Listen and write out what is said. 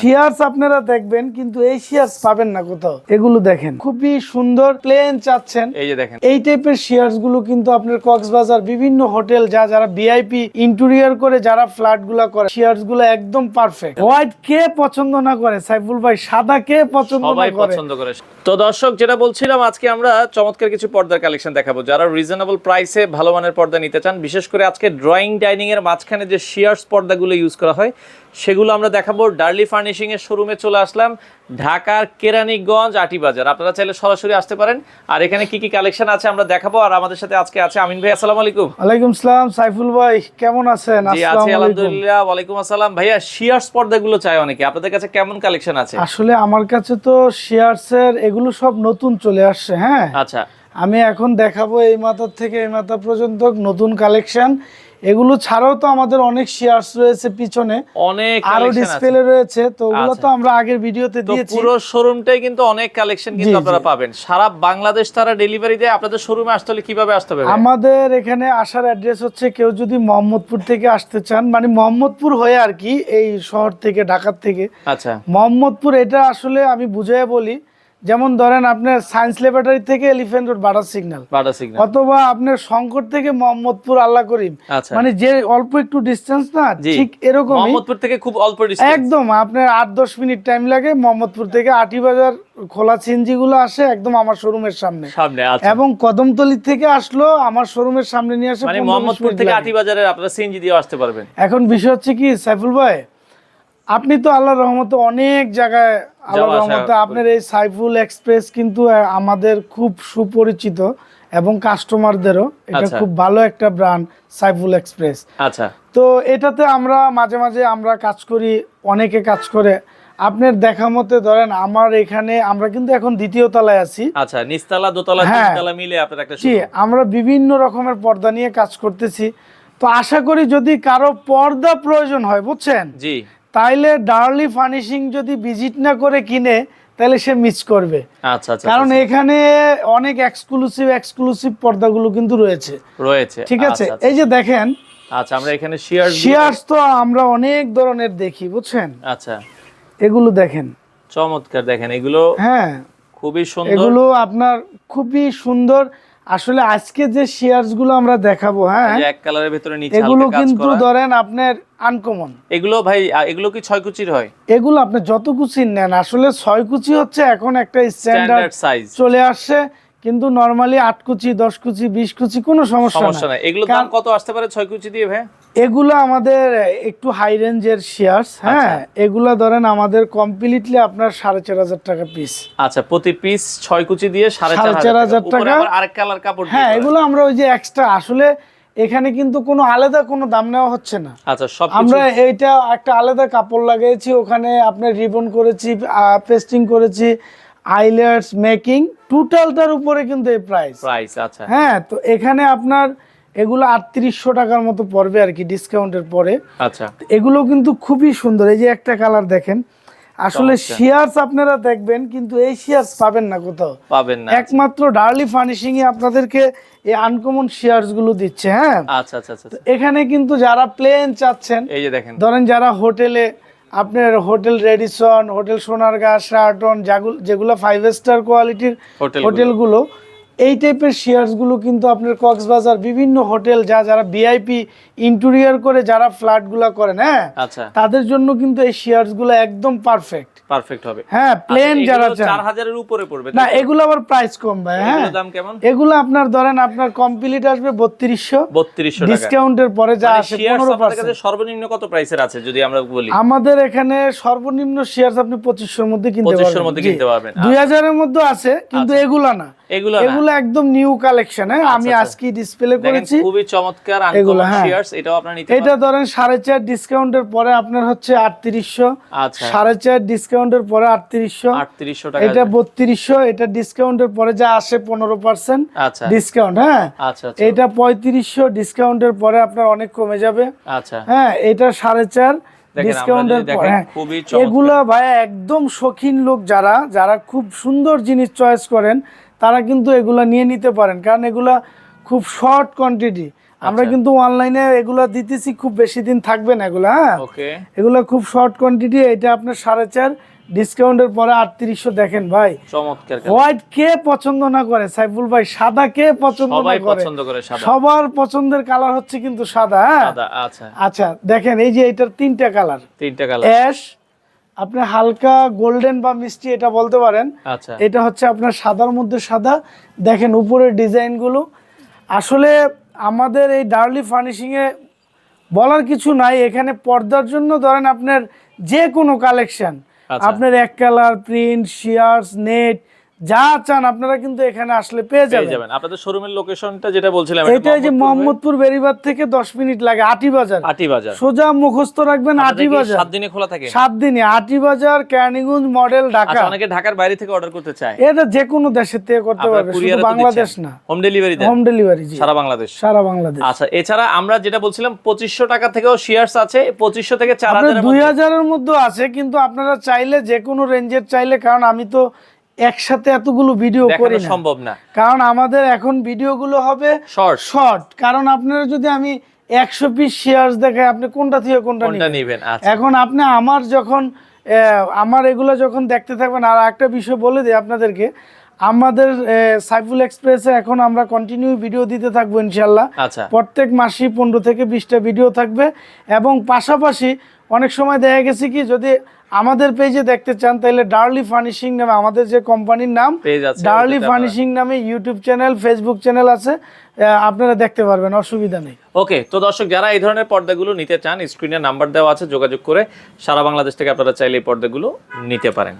Shears আপনারা দেখবেন কিন্তু এই শিয়ার্স পাবেন না কোথাও। এগুলো দেখেন খুবই সুন্দর প্লেন চাচ্ছেন। এই যে দেখেন। এই টাইপের শেয়ার্সগুলো কিন্তু আপনার কক্সবাজার বিভিন্ন হোটেল যা যারা ভিআইপি ইন্টেরিয়র করে যারা ফ্ল্যাটগুলা করে শেয়ার্সগুলো একদম পারফেক্ট হোয়াইট কে পছন্দ না করে সাইফুল ভাই সাদা কে পছন্দ না সবাই করে? পছন্দ করে। তো দর্শক যেটা বলছিলাম আজকে আমরা চমৎকার কিছু পর্দার কালেকশন দেখাবো। যারা রিজনেবল প্রাইসে ভালো মানের পর্দা নিতে চান বিশেষ করে আজকে ড্রয়িং ডাইনিং এর মাঝখানে যে শিয়ার্স পর্দাগুলো ইউজ করা হয় সেগুলো আমরা দেখাবো ডার্লি ফার্নিশিং এর শোরুমে চলে আসলাম ঢাকার কেরানীগঞ্জ আটি বাজার। আপনারা চাইলে সরাসরি আসতে পারেন। আর এখানে কি কি কালেকশন আছে আমরা দেখাবো আর আমাদের সাথে আজকে আছে আমিন ভাই। আসসালামু আলাইকুম। ওয়ালাইকুম সালাম সাইফুল ভাই কেমন আছেন? জি আসসালামু আছি আলাইকুম। আলহামদুলিল্লাহ ওয়ালাইকুম আসসালাম। ভাইয়া শিয়ার্স পর্দাগুলো চাই অনেকে। আপনাদের কাছে কেমন কালেকশন আছে? আসলে আমার কাছে তো শেয়ার্স এর এগুলো সব নতুন চলে আসছে হ্যাঁ? আচ্ছা। আমি এখন দেখাবো এই মাথার থেকে এই মাথা পর্যন্ত নতুন কালেকশন এগুলো ছাড়াও তো আমাদের অনেক শেয়ার্স রয়েছে পিছনে। অনেক আরও ডিসপ্লে রয়েছে তো ওগুলো আচ্ছা। তো আমরা আগের ভিডিওতে তো দিয়েছি। পুরো শোরুমটাই কিন্তু অনেক কালেকশন কিন্তু আপনারা পাবেন। সারা বাংলাদেশ তারা ডেলিভারি দেয় আপনাদের শোরুমে আসতে হলে কীভাবে আসতে হবে আমাদের এখানে আসার অ্যাড্রেস হচ্ছে কেউ যদি মোহাম্মদপুর থেকে আসতে চান মানে মোহাম্মদপুর হয়ে আর কি এই শহর থেকে ঢাকার থেকে। আচ্ছা। মোহাম্মদপুর এটা আসলে আমি বুঝাই বলি যেমন ধরেন আপনার সায়েন্স ল্যাবরেটরি থেকে এলিফ্যান্ট রোড বাটার সিগন্যাল বাটা সিগন্যাল অথবা আপনার শঙ্কর থেকে মোহাম্মদপুর আল্লাহ করিম। আচ্ছা। মানে যে অল্প একটু ডিস্টেন্স না। ঠিক এরকমই। মোহাম্মদপুর থেকে খুব অল্প ডিস্টেন্স একদম আপনার আট দশ মিনিট টাইম লাগে মোহাম্মদপুর থেকে আটি বাজার খোলা সিএনজি গুলো আসে একদম আমার শোরুমের সামনে। সামনে আচ্ছা। এবং কদমতলি থেকে আসলো আমার শোরুমের সামনে নিয়ে আসে মানে 15 মোহাম্মদপুর থেকে আটি বাজারে আপনারা সিএনজি দিয়ে আসতে পারবেন। এখন বিষয় হচ্ছে কি সাইফুল ভাই আপনি তো আল্লাহর রহমতে অনেক জায়গায় আল্লাহর আসা রহমতে আপনার এই সাইফুল এক্সপ্রেস কিন্তু আমাদের খুব সুপরিচিত এবং কাস্টমারদেরও। এটা আচ্ছা। খুব ভালো একটা ব্র্যান্ড সাইফুল এক্সপ্রেস। আচ্ছা। তো এটাতে আমরা মাঝে মাঝে আমরা কাজ করি অনেকে কাজ করে। আপনার দেখা মতে ধরেন আমার এখানে আমরা কিন্তু এখন দ্বিতীয় তলায় আছি। আচ্ছা নিচতলা দোতলা হ্যাঁ। তিনতলা মিলে আপনার একটা জি আমরা বিভিন্ন রকমের পর্দা নিয়ে কাজ করতেছি। তো আশা করি যদি কারও পর্দা প্রয়োজন হয় বুঝছেন? জি। তাইলে ডার্লি ফার্নিশিং যদি ভিজিট না করে কিনে তাহলে সে মিস করবে। আচ্ছা আচ্ছা কারণ আচ্ছা, এখানে অনেক এক্সক্লুসিভ এক্সক্লুসিভ পর্দাগুলো কিন্তু রয়েছে। রয়েছে। ঠিক আছে? আচ্ছা, আচ্ছা। এই যে দেখেন আচ্ছা আমরা এখানে শিয়ার শিয়ার্স তো আমরা অনেক ধরনের দেখি বুঝছেন? আচ্ছা। এগুলো দেখেন। চমৎকার দেখেন এগুলো হ্যাঁ। খুবই সুন্দর। এগুলো আপনার খুবই সুন্দর আসলে আজকে যে শেয়ারসগুলো আমরা দেখাবো হ্যাঁ এক কালারের ভিতরে নিচে এগুলো কিন্তু ধরেন আপনার আনকমন এগুলো ভাই এগুলো কি ছয় কুচির হয়? এগুলো আপনি যত কুচি নেন আসলে ছয় কুচি হচ্ছে এখন একটা স্ট্যান্ডার্ড স্ট্যান্ডার্ড সাইজ চলে আসছে। কিন্তু নর্মালি আট কুচি দশ কুচি বিশ কুচি কোনো সমস্যা নাই। এগুলো দাম কত আসতে পারে ছয় কুচি দিয়ে ভাই? এগুলো আমাদের একটু হাই রেঞ্জের শেয়ার্স হ্যাঁ? এগুলা ধরেন আমাদের কমপ্লিটলি আপনার সাড়ে চার হাজার টাকা পিস আচ্ছা প্রতি পিস ছয় কুচি দিয়ে সাড়ে চার হাজার টাকা। আরেক কালার কাপড় হ্যাঁ এগুলো আমরা ওই যে এক্সট্রা আসলে এখানে কিন্তু কোনো আলাদা কোনো দাম নেওয়া হচ্ছে না। আচ্ছা সব আমরা এইটা একটা আলাদা কাপড় লাগিয়েছি ওখানে আপনার রিবন করেছি পেস্টিং করেছি আইলার্স মেকিং টোটালটার উপরে কিন্তু এই প্রাইস প্রাইস আচ্ছা। হ্যাঁ তো এখানে আপনার এগুলো আটত্রিশশো টাকার মতো পড়বে আর কি ডিসকাউন্টের পরে। আচ্ছা। এগুলো কিন্তু খুবই সুন্দর। এই যে একটা কালার দেখেন আসলে। শিয়ার্স আপনারা দেখবেন কিন্তু এই শিয়ার্স পাবেন না কোথাও। পাবেন না একমাত্র ডার্লি ফার্নিশিং এ আপনাদেরকে এই আনকমন শেয়ার্সগুলো দিচ্ছে হ্যাঁ। আচ্ছা আচ্ছা আচ্ছা আচ্ছা। এখানে কিন্তু যারা প্লেন চাচ্ছেন এই যে দেখেন। ধরেন যারা হোটেলে আপনার hotel Radisson hotel Sonargaon Sheraton যেগুলো যেগুলো ফাইভ স্টার কোয়ালিটির হোটেলগুলো এই টাইপের শেয়ারসগুলো কিন্তু আপনার কক্সবাজার বিভিন্ন হোটেল যা যারা ভিআইপি ইন্টেরিয়র করে যারা ফ্ল্যাটগুলো করেন হ্যাঁ? আচ্ছা। তাদের জন্য কিন্তু এই শেয়ারসগুলো একদম পারফেক্ট পারফেক্ট হবে। হ্যাঁ প্লেন আচ্ছা, যারা চান। চার হাজারের উপরে পড়বে না এগুলো আবার প্রাইস কম ভাই হ্যাঁ? দাম কেমন? এগুলো আপনার ধরেন আপনার কমপ্লিট আসবে বত্রিশশো। বত্রিশশো টাকা। ডিসকাউন্টের পরে যা মানে আসে shares পনেরো আপনাদের কাছে সর্বনিম্ন কত প্রাইসের আছে যদি আমরা বলি? আমাদের এখানে সর্বনিম্ন শেয়ার আপনি পঁচিশশোর মধ্যে কিনতে পারবেন। মধ্যে কিনতে পারবেন। দুই হাজারের মধ্যে আছে কিন্তু এগুলা না। এগুলো এগুলো একদম নিউ কালেকশন হ্যাঁ? আমি আচ্ছা। আজকে ডিসপ্লে করেছি। খুবই চমৎকার এগুলো, হ্যাঁ। শেয়ারস এটাও আপনারা নিতে এটা ধরেন সাড়ে চার ডিসকাউন্টের পরে আপনার হচ্ছে আচ্ছা। ডিসকাউন্টের পরে আটত্রিশশো। 3800 টাকা এটা আসবে। বত্রিশশো এটা ডিসকাউন্টের পরে যা আসে আচ্ছা। ডিসকাউন্ট হ্যাঁ? আচ্ছা আচ্ছা। এটা পঁয়ত্রিশশো ডিসকাউন্টের পরে আপনার অনেক কমে যাবে। আচ্ছা। হ্যাঁ এটা সাড়ে চার আমরা ডিসকাউন্টের যদি পর হ্যাঁ। এগুলো ভাই একদম শৌখিন লোক যারা যারা খুব সুন্দর জিনিস চয়েস করেন তারা কিন্তু এগুলা নিয়ে নিতে পারেন। কারণ এগুলা খুব শর্ট কোয়ান্টিটি আমরা আচ্ছা। কিন্তু অনলাইনে এগুলো দিতেছি খুব বেশি দিন থাকবে না এগুলো হ্যাঁ? এগুলো খুব শর্ট কোয়ান্টিটি এটা আপনার সাড়ে চার ডিসকাউন্টের পরে আটত্রিশশো দেখেন ভাই। চমৎকার হোয়াইট কে পছন্দ না করে সাইফুল ভাই সাদা কে পছন্দ না করে? পছন্দ করে সবার পছন্দের কালার হচ্ছে কিন্তু সাদা হ্যাঁ? সাদা আচ্ছা। আচ্ছা দেখেন এই যে এটার তিনটা কালার তিনটা কালার অ্যাশ আপনি হালকা গোল্ডেন বা মিষ্টি এটা বলতে পারেন। আচ্ছা। এটা হচ্ছে আপনার সাদার মধ্যে সাদা। দেখেন উপরের ডিজাইনগুলো। আসলে আমাদের এই ডার্লি ফার্নিশিংয়ে বলার কিছু নাই। এখানে পর্দার জন্য ধরেন আপনার যে কোনো কালেকশন। আচ্ছা। আপনার এক কালার প্রিন্ট শিয়ার্স নেট যা চান আপনারা কিন্তু এখানে আসলে পেয়ে যাবেন। যাবেন। আপনাদের শোরুমের লোকেশনটা যেটা বলছিলাম এটা এই যে মোহাম্মদপুর বেরিবাদ থেকে দশ মিনিট লাগে আটি বাজার আটি বাজার সোজা মুখস্থ রাখবেন আটি বাজার সাত দিনে খোলা থাকে? সাত দিনে আটি বাজার ক্যানিগঞ্জ মডেল ঢাকা। আচ্ছা অনেকে ঢাকার বাইরে থেকে অর্ডার করতে চায়। এটা যে কোনো দেশের থেকে করতে পারবে শুধু বাংলাদেশ না। হোম ডেলিভারি হোম ডেলিভারি জি। সারা বাংলাদেশ। সারা বাংলাদেশ। আচ্ছা এছাড়া আমরা যেটা বলছিলাম পঁচিশশো টাকা থেকেও শেয়ারস আছে পঁচিশশো থেকে চার আপনার হাজারের দুই মধ্যে। হাজারের মধ্যে আছে কিন্তু আপনারা চাইলে যে কোনো রেঞ্জের চাইলে কারণ আমি তো একসাথে এতগুলো ভিডিও করি সম্ভব না। কারণ আমাদের এখন ভিডিওগুলো হবে শর্ট শর্ট কারণ আপনারা যদি আমি একশো পিস শেয়ার দেখাই আপনি কোনটা থেকে কোনটা নিবেন? আচ্ছা। এখন আপনি আমার যখন আমার এগুলো যখন দেখতে থাকবেন আর একটা বিষয় বলে দিই আপনাদেরকে আমাদের সাইফুল এক্সপ্রেসে এখন আমরা কন্টিনিউ ভিডিও দিতে থাকব ইনশাল্লাহ। আচ্ছা। প্রত্যেক মাসেই পনেরো থেকে বিশটা ভিডিও থাকবে। এবং পাশাপাশি অনেক সময় দেখা গেছে কি যদি আমাদের পেজে দেখতে চান তাহলে ডার্লি ফার্নিশিং নামে আমাদের যে কোম্পানির নাম পেজ আছে ডার্লি ফার্নিশিং নামে ইউটিউব চ্যানেল ফেসবুক চ্যানেল আছে আপনারা দেখতে পারবেন অসুবিধা নেই। ওকে তো দর্শক যারা এই ধরনের পর্দাগুলো নিতে চান স্ক্রিনে নাম্বার দেওয়া আছে যোগাযোগ করে সারা বাংলাদেশ থেকে আপনারা চাইলে এই পর্দাগুলো নিতে পারেন।